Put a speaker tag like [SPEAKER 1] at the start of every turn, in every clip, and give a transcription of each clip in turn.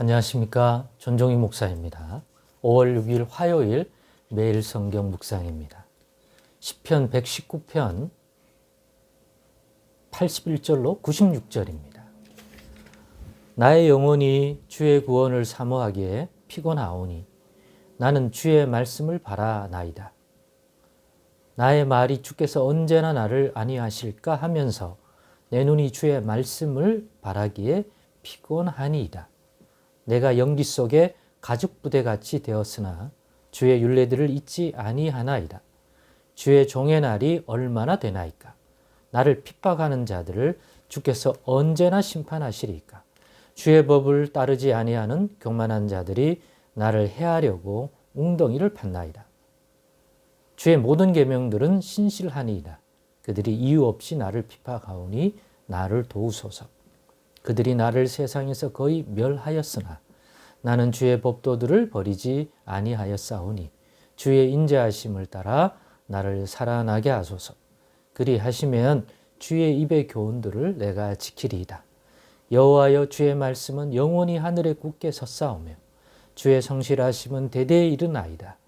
[SPEAKER 1] 안녕하십니까. 존종희 목사입니다. 5월 6일 화요일 매일 성경 묵상입니다. 10편 119편 81절로 96절입니다. 나의 영혼이 주의 구원을 사모하기에 피곤하오니 나는 주의 말씀을 바라나이다. 나의 말이 주께서 언제나 나를 아니하실까 하면서 내 눈이 주의 말씀을 바라기에 피곤하니이다. 내가 연기 속에 가죽 부대 같이 되었으나 주의 윤례들을 잊지 아니하나이다. 주의 종의 날이 얼마나 되나이까? 나를 핍박하는 자들을 주께서 언제나 심판하시리까? 주의 법을 따르지 아니하는 교만한 자들이 나를 해하려고 웅덩이를 팠나이다. 주의 모든 계명들은 신실하니이다. 그들이 이유 없이 나를 핍박하오니 나를 도우소서. 그들이 나를 세상에서 거의 멸하였으나 나는 주의 법도들을 버리지 아니하였사오니 주의 인자하심을 따라 나를 살아나게 하소서. 그리 하시면 주의 입의 교훈들을 내가 지키리이다. 여호와여 주의 말씀은 영원히 하늘에 굳게 섰사오며 주의 성실하심은 대대에 이르나이다.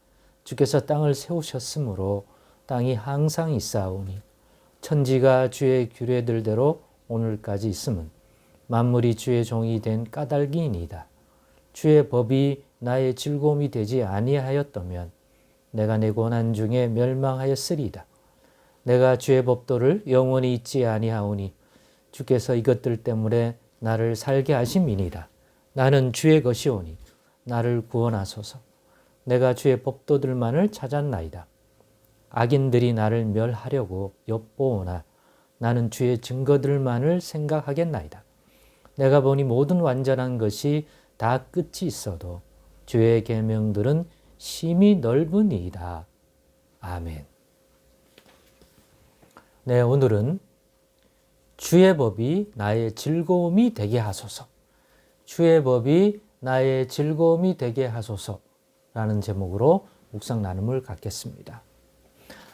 [SPEAKER 1] 주께서 땅을 세우셨으므로 땅이 항상 있사오니 천지가 주의 규례들대로 오늘까지 있음은 만물이 주의 종이 된 까닭이니이다. 주의 법이 나의 즐거움이 되지 아니하였다면 내가 내 고난 중에 멸망하였으리이다. 내가 주의 법도를 영원히 잊지 아니하오니 주께서 이것들 때문에 나를 살게 하심이니이다. 나는 주의 것이오니 나를 구원하소서. 내가 주의 법도들만을 찾았나이다. 악인들이 나를 멸하려고 엿보오나 나는 주의 증거들만을 생각하겠나이다. 내가 보니 모든 완전한 것이 다 끝이 있어도 주의 계명들은 심히 넓으니이다. 아멘. 네, 오늘은 주의 법이 나의 즐거움이 되게 하소서. 주의 법이 나의 즐거움이 되게 하소서 라는 제목으로 묵상 나눔을 갖겠습니다.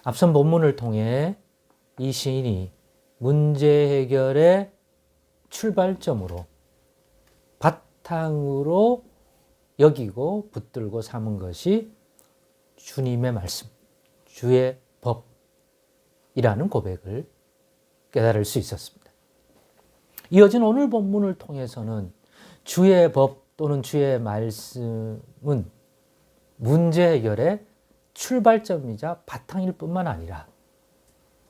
[SPEAKER 1] 앞선 본문을 통해 이 시인이 문제 해결의 출발점으로 바탕으로 여기고 붙들고 삼은 것이 주님의 말씀, 주의 법이라는 고백을 깨달을 수 있었습니다. 이어진 오늘 본문을 통해서는 주의 법 또는 주의 말씀은 문제 해결의 출발점이자 바탕일 뿐만 아니라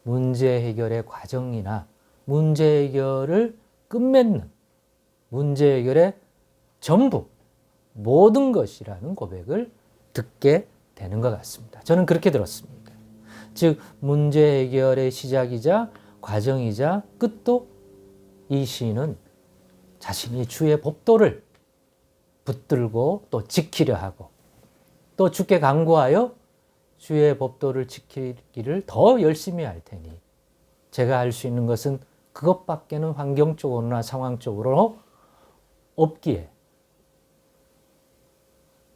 [SPEAKER 1] 문제 해결의 과정이나 문제 해결을 끝맺는 문제 해결의 전부 모든 것이라는 고백을 듣게 되는 것 같습니다. 저는 그렇게 들었습니다. 즉 문제 해결의 시작이자 과정이자 끝도 이 시인은 자신이 주의 법도를 붙들고 또 지키려 하고 또 주께 강구하여 주의 법도를 지키기를 더 열심히 할 테니 제가 할 수 있는 것은 그것밖에는 환경적으로나 상황적으로 없기에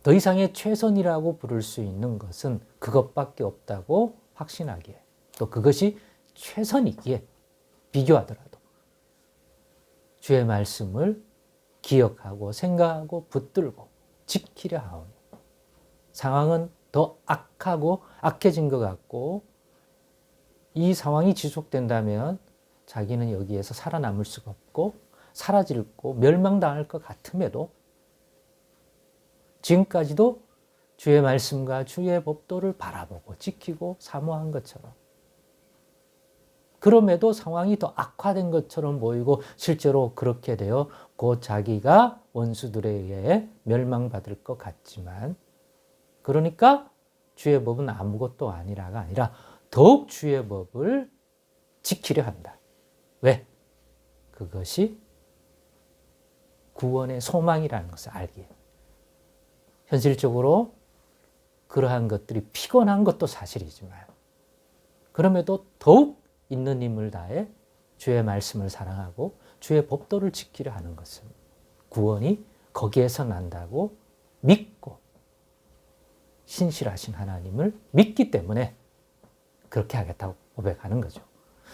[SPEAKER 1] 더 이상의 최선이라고 부를 수 있는 것은 그것밖에 없다고 확신하기에 또 그것이 최선이기에 비교하더라도 주의 말씀을 기억하고 생각하고 붙들고 지키려 하오니 상황은 더 악하고 악해진 것 같고 이 상황이 지속된다면 자기는 여기에서 살아남을 수가 없고 사라질고 멸망당할 것 같음에도 지금까지도 주의 말씀과 주의 법도를 바라보고 지키고 사모한 것처럼 그럼에도 상황이 더 악화된 것처럼 보이고 실제로 그렇게 되어 곧 자기가 원수들에 의해 멸망받을 것 같지만 그러니까 주의 법은 아무것도 아니라가 아니라 더욱 주의 법을 지키려 한다. 왜? 그것이 구원의 소망이라는 것을 알기에. 현실적으로 그러한 것들이 피곤한 것도 사실이지만 그럼에도 더욱 있는 힘을 다해 주의 말씀을 사랑하고 주의 법도를 지키려 하는 것은 구원이 거기에서 난다고 믿고 신실하신 하나님을 믿기 때문에 그렇게 하겠다고 고백하는 거죠.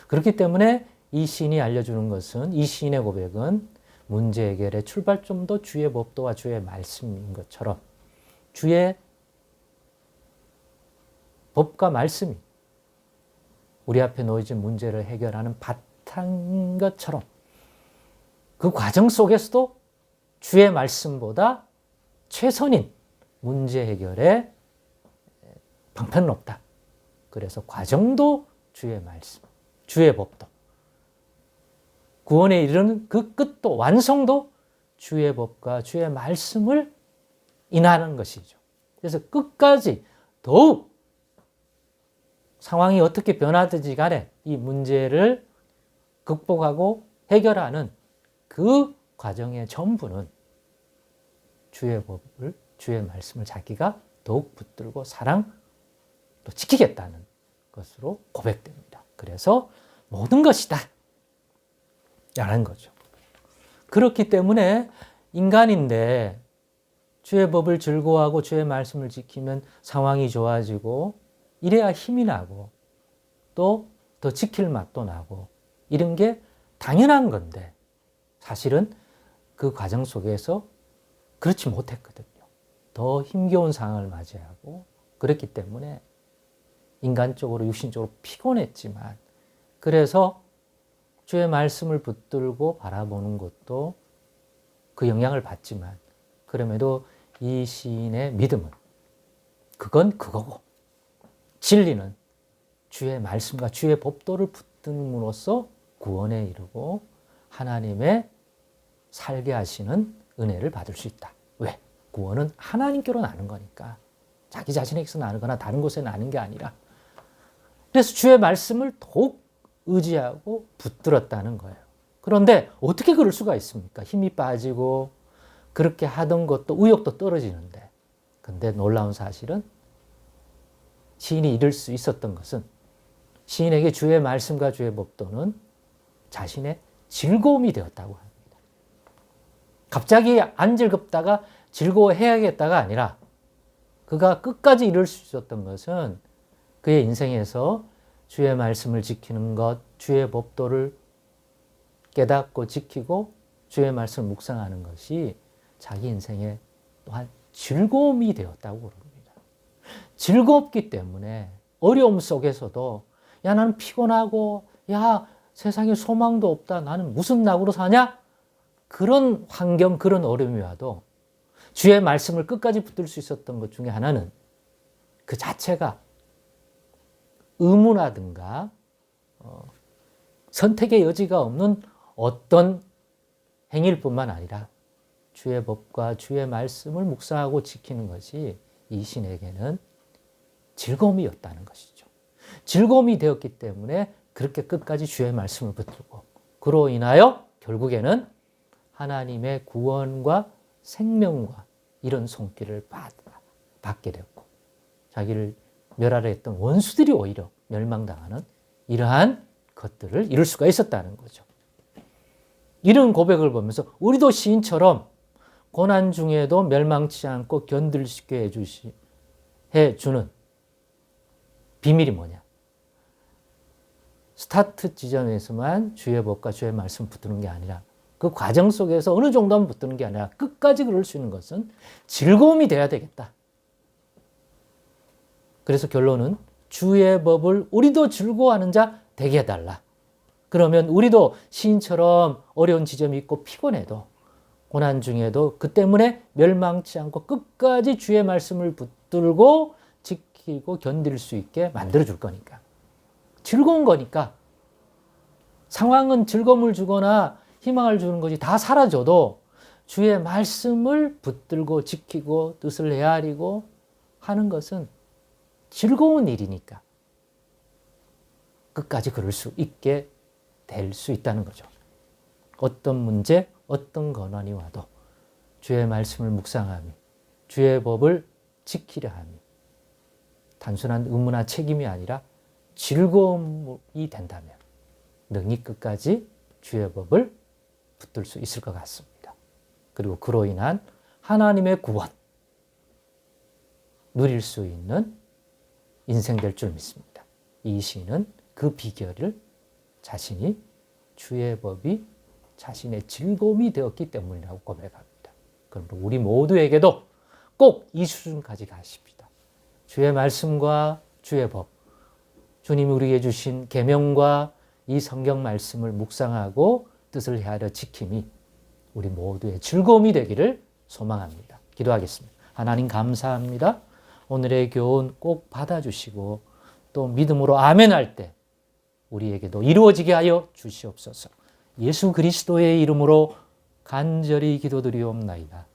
[SPEAKER 1] 그렇기 때문에 이 시인이 알려주는 것은 이 시인의 고백은 문제 해결의 출발점도 주의 법도와 주의 말씀인 것처럼 주의 법과 말씀이 우리 앞에 놓여진 문제를 해결하는 바탕인 것처럼 그 과정 속에서도 주의 말씀보다 최선인 문제 해결에 방편은 없다. 그래서 과정도 주의 말씀, 주의 법도. 구원에 이르는 그 끝도, 완성도 주의 법과 주의 말씀을 인하는 것이죠. 그래서 끝까지 더욱 상황이 어떻게 변하든지 간에 이 문제를 극복하고 해결하는 그 과정의 전부는 주의 법을, 주의 말씀을 자기가 더욱 붙들고 사랑 또 지키겠다는 것으로 고백됩니다. 그래서 모든 것이 다. 라는 거죠. 그렇기 때문에 인간인데 주의 법을 즐거워하고 주의 말씀을 지키면 상황이 좋아지고 이래야 힘이 나고 또 더 지킬 맛도 나고 이런 게 당연한 건데 사실은 그 과정 속에서 그렇지 못했거든요. 더 힘겨운 상황을 맞이하고 그렇기 때문에 인간적으로 육신적으로 피곤했지만 그래서 주의 말씀을 붙들고 바라보는 것도 그 영향을 받지만 그럼에도 이 시인의 믿음은 그건 그거고 진리는 주의 말씀과 주의 법도를 붙듦으로써 구원에 이르고 하나님의 살게 하시는 은혜를 받을 수 있다. 왜? 구원은 하나님께로 나는 거니까. 자기 자신에게서 나는 거나 다른 곳에 나는 게 아니라. 그래서 주의 말씀을 더욱 의지하고 붙들었다는 거예요. 그런데 어떻게 그럴 수가 있습니까? 힘이 빠지고 그렇게 하던 것도 의욕도 떨어지는데. 근데 놀라운 사실은 시인이 이룰 수 있었던 것은 시인에게 주의 말씀과 주의 법도는 자신의 즐거움이 되었다고 합니다. 갑자기 안 즐겁다가 즐거워해야겠다가 아니라 그가 끝까지 이룰 수 있었던 것은 그의 인생에서 주의 말씀을 지키는 것, 주의 법도를 깨닫고 지키고 주의 말씀을 묵상하는 것이 자기 인생의 또한 즐거움이 되었다고 그럽니다. 즐겁기 때문에 어려움 속에서도 야 나는 피곤하고 야 세상에 소망도 없다 나는 무슨 낙으로 사냐 그런 환경 그런 어려움이 와도 주의 말씀을 끝까지 붙들 수 있었던 것 중에 하나는 그 자체가 의문하든가 어, 선택의 여지가 없는 어떤 행위일 뿐만 아니라 주의 법과 주의 말씀을 묵상하고 지키는 것이 이 신에게는 즐거움이었다는 것이죠. 즐거움이 되었기 때문에 그렇게 끝까지 주의 말씀을 붙들고 그로 인하여 결국에는 하나님의 구원과 생명과 이런 손길을 받게 되었고 자기를 멸하려 했던 원수들이 오히려 멸망당하는 이러한 것들을 이룰 수가 있었다는 거죠. 이런 고백을 보면서 우리도 시인처럼 고난 중에도 멸망치 않고 견딜 수 있게 해주시, 해주는 비밀이 뭐냐? 스타트 지점에서만 주의 법과 주의 말씀 붙드는 게 아니라 그 과정 속에서 어느 정도만 붙드는 게 아니라 끝까지 그럴 수 있는 것은 즐거움이 돼야 되겠다. 그래서 결론은 주의 법을 우리도 즐거워하는 자 되게 해달라. 그러면 우리도 시인처럼 어려운 지점이 있고 피곤해도 고난 중에도 그 때문에 멸망치 않고 끝까지 주의 말씀을 붙들고 지키고 견딜 수 있게 만들어 줄 거니까. 즐거운 거니까. 상황은 즐거움을 주거나 희망을 주는 것이 다 사라져도 주의 말씀을 붙들고 지키고 뜻을 헤아리고 하는 것은 즐거운 일이니까 끝까지 그럴 수 있게 될 수 있다는 거죠. 어떤 문제, 어떤 권한이 와도 주의 말씀을 묵상하며 주의 법을 지키려 하며 단순한 의무나 책임이 아니라 즐거움이 된다면 능히 끝까지 주의 법을 붙들 수 있을 것 같습니다. 그리고 그로 인한 하나님의 구원 누릴 수 있는 인생 될 줄 믿습니다. 이 시인은 그 비결을 자신이 주의 법이 자신의 즐거움이 되었기 때문이라고 고백합니다. 그러므로 우리 모두에게도 꼭 이 수준까지 가십니다. 주의 말씀과 주의 법, 주님이 우리에게 주신 계명과 이 성경 말씀을 묵상하고 뜻을 헤아려 지킴이 우리 모두의 즐거움이 되기를 소망합니다. 기도하겠습니다. 하나님 감사합니다. 오늘의 교훈 꼭 받아주시고 또 믿음으로 아멘 할 때 우리에게도 이루어지게 하여 주시옵소서. 예수 그리스도의 이름으로 간절히 기도드리옵나이다.